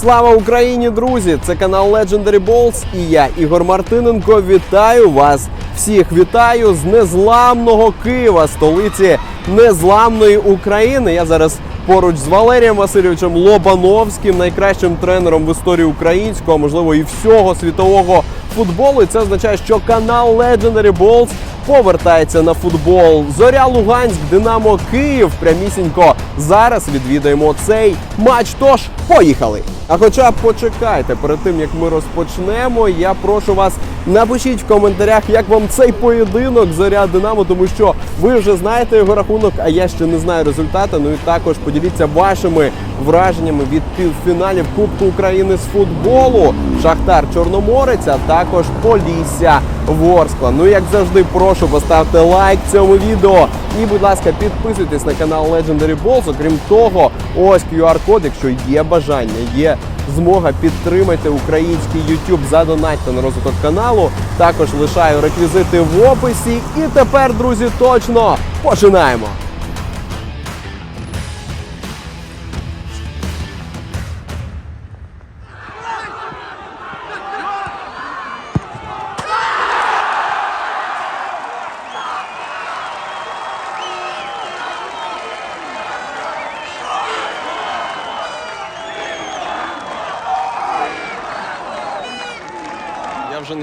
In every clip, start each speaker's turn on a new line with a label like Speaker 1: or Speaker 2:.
Speaker 1: Слава Україні, друзі! Це канал Legendary Balls і я, Ігор Мартиненко. Вітаю вас всіх! Вітаю з незламного Києва, столиці незламної України. Я зараз поруч з Валерієм Васильовичем Лобановським, найкращим тренером в історії українського, можливо і всього світового футболу. І це означає, що канал Legendary Balls повертається на футбол. Зоря Луганськ, Динамо Київ. Прямісінько зараз відвідаємо цей матч. Тож поїхали! А хоча почекайте, перед тим як ми розпочнемо, я прошу вас напишіть в коментарях, як вам цей поєдинок зоря Динамо, тому що ви вже знаєте його рахунок, а я ще не знаю результату. Ну і також поділіться вашими враженнями від півфіналів Кубку України з футболу. Шахтар Чорноморець, а також Полісся Ворскла. Ну як завжди, прошу поставте лайк цьому відео. І, будь ласка, підписуйтесь на канал Legendary Balls. Окрім того, ось QR-код, якщо є бажання, є змога підтримати український YouTube, задонатьте на розвиток каналу. Також лишаю реквізити в описі. І тепер, друзі, точно починаємо.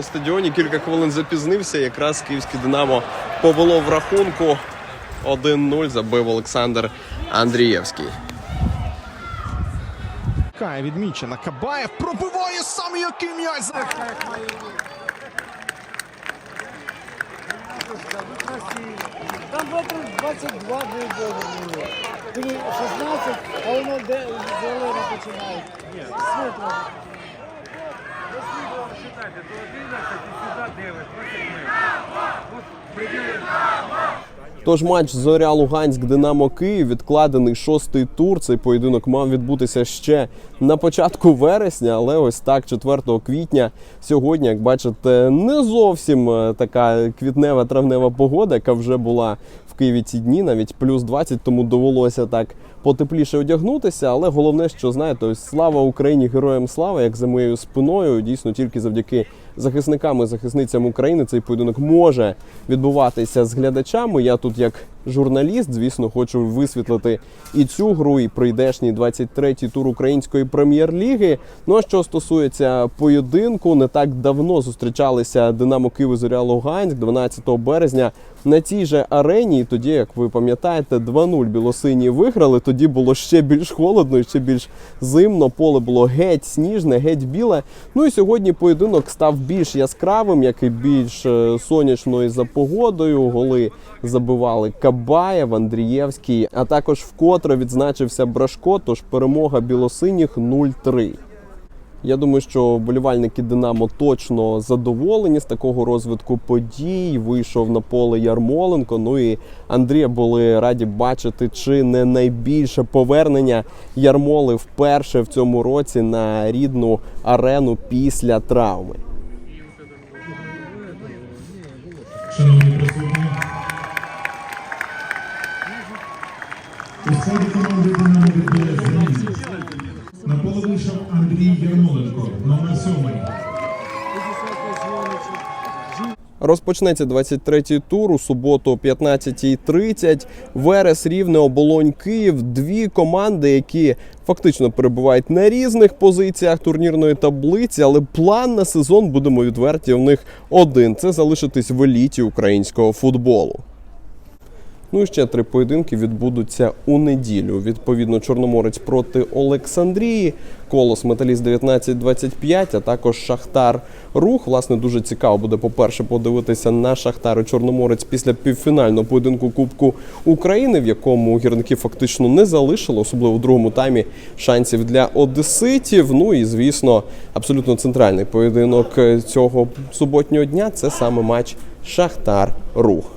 Speaker 1: Я стадіоні кілька хвилин запізнився. Якраз київське Динамо повело в рахунку 1-0 забив Олександр Андрієвський.
Speaker 2: Кає відмічена. Кабаєв пробиває сам який м'яч.
Speaker 3: Там метрів 22 було. 16, а воно де зелено починає. Світло.
Speaker 4: считайте, до 11 і сюди 9, 20 метрів. От приділи.
Speaker 1: Тож матч Зоря Луганськ Динамо Київ відкладений шостий тур. Цей поєдинок мав відбутися ще на початку вересня, але ось так, 4 квітня. Сьогодні, як бачите, не зовсім е, така квітнева травнева погода, яка вже була в Києві ці дні, навіть плюс 20, тому довелося так потепліше одягнутися. Але головне, що знаєте, ось слава Україні, героям слава, як за моєю спиною, дійсно тільки завдяки захисникам захисницями України цей поєдинок може відбуватися з глядачами. Я тут як журналіст, звісно, хочу висвітлити і цю гру, і прийдешній 23-й тур української прем'єр-ліги. Ну а що стосується поєдинку, не так давно зустрічалися Динамо Київ Зоря Луганськ 12 березня. На цій же арені, і тоді, як ви пам'ятаєте, 2-0 білосині виграли. Тоді було ще більш холодно, і ще більш зимно. Поле було геть сніжне, геть біле. Ну і сьогодні поєдинок став більш яскравим, як і більш е, сонячно і за погодою. Голи забивали Кабаєв, Андрієвський, а також вкотре відзначився Брашко. Тож перемога білосиніх 0-3. Я думаю, що болівальники Динамо точно задоволені з такого розвитку подій. Вийшов на поле Ярмоленко. Ну і Андрія були раді бачити, чи не найбільше повернення Ярмоли вперше в цьому році на рідну арену після травми.
Speaker 5: У команди «Динамо» відбулись зміни. На поле вийшов Андрій Ярмоленко, номер 7.
Speaker 1: Розпочнеться 23-й тур у суботу о 15.30. Верес Рівне, Оболонь, Київ. Дві команди, які фактично перебувають на різних позиціях турнірної таблиці, але план на сезон будемо відверті. У них один це залишитись в еліті українського футболу. Ну і ще три поєдинки відбудуться у неділю. Відповідно, Чорноморець проти Олександрії, Колос Металіст 19-25, а також Шахтар Рух. Власне, дуже цікаво буде, по-перше, подивитися на Шахтар і Чорноморець після півфінального поєдинку Кубку України, в якому гірники фактично не залишили, особливо в другому таймі шансів для одеситів. Ну і звісно, абсолютно центральний поєдинок е, цього суботнього дня це саме матч Шахтар Рух.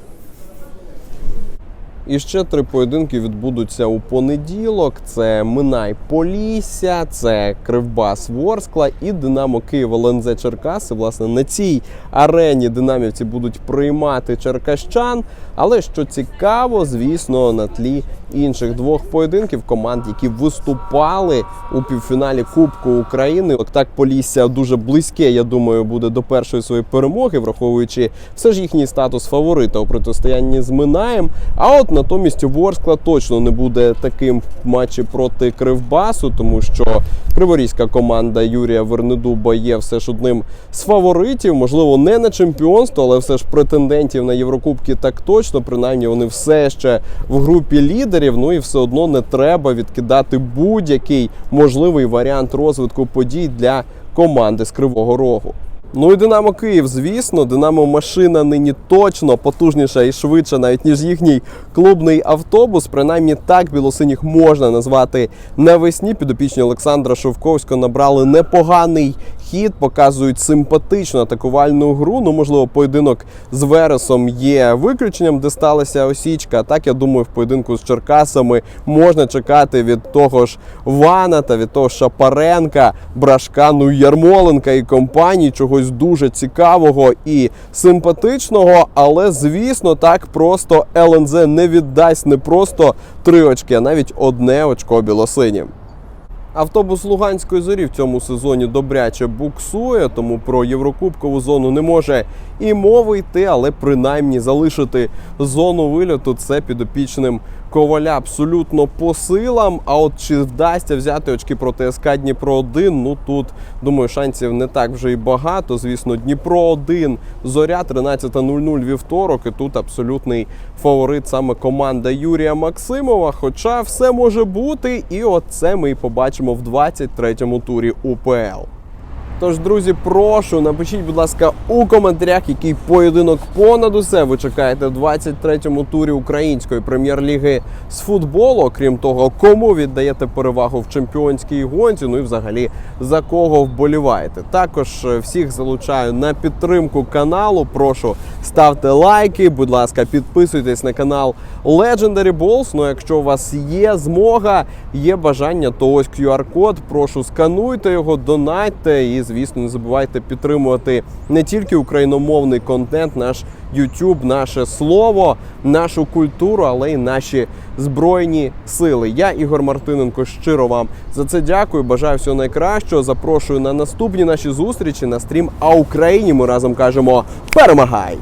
Speaker 1: І ще три поєдинки відбудуться у понеділок. Це Минай Полісся, це Кривбас Ворскла і Динамо Київ ЛНЗ Черкаси. Власне, на цій арені динамівці будуть приймати черкащан. Але що цікаво, звісно, на тлі інших двох поєдинків команд, які виступали у півфіналі Кубку України. Так Полісся дуже близьке, я думаю, буде до першої своєї перемоги, враховуючи все ж їхній статус фаворита у протистоянні з Минаєм. А от натомість Ворскла точно не буде таким в матчі проти Кривбасу, тому що криворізька команда Юрія Вернедуба є все ж одним з фаворитів. Можливо, не на чемпіонство, але все ж претендентів на Єврокубки так точно. Принаймні вони все ще в групі лідерів. Ну і все одно не треба відкидати будь-який можливий варіант розвитку подій для команди з Кривого Рогу. Ну і Динамо Київ, звісно, Динамо машина нині точно потужніша і швидша, навіть ніж їхній клубний автобус. Принаймні так білосиніх можна назвати навесні. Підопічні Олександра Шовковського набрали непоганий хід, показують симпатичну атакувальну гру. Ну, можливо, поєдинок з Вересом є виключенням, де сталася осічка. Так я думаю, в поєдинку з Черкасами можна чекати від того ж Вана та від того Шапаренка, Брашка, ну Ярмоленка і компанії чогось дуже цікавого і симпатичного. Але звісно, так просто ЛНЗ не віддасть не просто три очки, а навіть одне очко білосинім. Автобус Луганської зорі в цьому сезоні добряче буксує, тому про Єврокубкову зону не може і мови йти, але принаймні залишити зону вильоту це підопічним коваля абсолютно по силам. А от чи вдасться взяти очки проти СК Дніпро 1 ну тут думаю, шансів не так вже і багато. Звісно, Дніпро 1 зоря 13.00 вівторок. І тут абсолютний фаворит саме команда Юрія Максимова. Хоча все може бути, і от це ми і побачимо в 23-му турі УПЛ. Тож, друзі, прошу, напишіть, будь ласка, у коментарях, який поєдинок понад усе ви чекаєте в 23-му турі української прем'єр-ліги з футболу. Окрім того, кому віддаєте перевагу в чемпіонській гонці, ну і взагалі за кого вболіваєте. Також е, всіх залучаю на підтримку каналу. Прошу ставте лайки, будь ласка, підписуйтесь на канал Legendary Balls. Ну, якщо у вас є змога, є бажання, то ось QR-код. Прошу скануйте його, донайте і, звісно, не забувайте підтримувати не тільки україномовний контент, наш YouTube, наше слово, нашу культуру, але й наші збройні сили. Я Ігор Мартиненко щиро вам за це дякую. Бажаю всього найкращого. Запрошую на наступні наші зустрічі на стрім. А Україні ми разом кажемо перемагай!